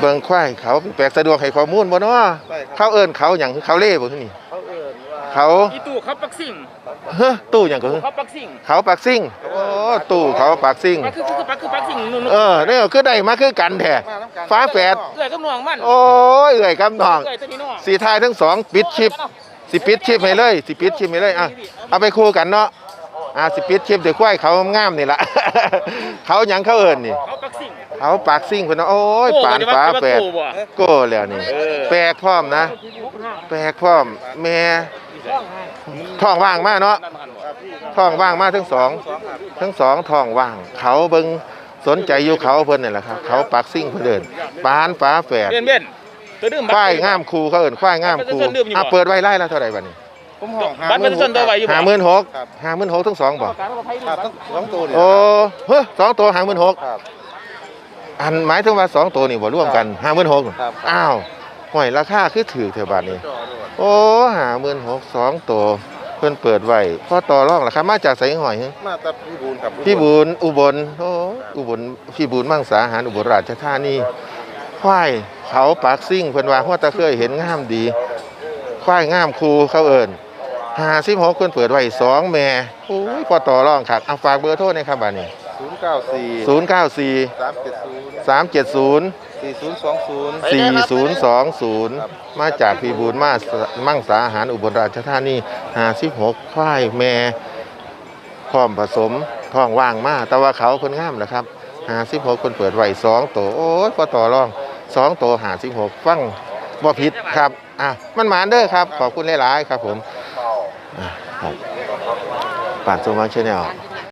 เบิ่งควายเขาแปลกสะดวกให้ข้อมูลบ่เนาะใช่ครับ เขาเอิ้นเขาหยังเขาเล่บ่คือนี่ เขาเอิ้นว่าเขาอีตู้เขาปักสิ่งเฮ้อตู้หยังก็คือเขาปักสิ่งเขาปากซิ่งโอ้ตู้เขาปากซิ่ง ปักคือคือปักคือปักสิ่งนู่นเออเนี่ยคือได้มาคือกันแท้ มาน้ำกันฟ้าแฝด เกลือกับหน่วงมันโอ้ยเอื่อยครับน้อง เกลือตัวนี้น้องสีทายทั้งสองปิดชิปสิปิดชิปให้เลยสิปิดชิปให้เลยอะเอาไปคู่กันเนาะ อะสิปิดชิปเดี๋ยวควายเขางามนี่ล่ะเขาหยังเขาเอิ้นนี่ เขาปักสิ่ง เขาปากซิ่งเพิ่นเนาะโอ้ยโอ้ปานเดี๋ยวฟ้าว่าแฝดโก้บ่โก้แล้วนี่ เออ แปลกพร้อมนะ แปลกพร้อมแม่ท้องว่างมากเนาะครับพี่ครับท้องว่างมากทั้งสองสองครับทั้งสองท้องว่าง เขาเบิงสนใจอยู่เขาเพิ่นนี่แหละครับ เขาปากซิ่งเพิ่นเดินปานฟ้าแฝดเบี้ยนเบี้ยนตัวดื่มควายงามคูเขาเอิ้นควายงามคูมันจะดื่มอยู่บ่ อะเปิดไว้ไล่ละเท่าไหร่บัดนี้ ผมห้องบัตรประชาชนตัวไว้อยู่บ่ห้าหมื่นหกครับ ห้าหมื่นหกทั้งสองบ่ครับต้องสองตัวเนี่ย โอ้เฮ้ยสองตัวห้าหมื่นหกครับอันหมายถึงว่าสองตัวนี่บ่ร่วมกันห้าหมื่นหกครับ อ้าวห่วยราคาคือถือเท่าบาทนี้ โอ้ห้าหมื่นหกสองตัวเพิ่นเปิดไว้พอต่อรองราคามาจากไสหอยฮะมาตัดพี่บูนครับพี่บุญอุบลโอ้อุบลพี่บุญมั่งสาหารอุบลราชธานีควายเขาปากซิ่งเพิ่นว่าหัวตะเคยเห็นงามดี ควายงามคูเขาเอิ้ น56เพิ่นเปิดไว้สองแม่โอ้ยพอต่อรองคักเอาฝากเบอร์โทรหนะครับบัดนี้ศูนย์เก้าสี่094สามเจ็ดศูนย์370สี่ศูนย์สองศูนย์4020 มาจากพี่บุญมามั่งสาหารอุบลราชธานี56ควายแม่พร้อมผสมท้องว่างมาแต่ว่าเขาคนงามแหละครับ56คนเปิดไว้2ตัวโอ้ยพอต่อรอง2ตัว56ฟังบ่ผิดครับอะมันหมานเด้อครับ ขอบคุณหลายๆครับผม อะครับปา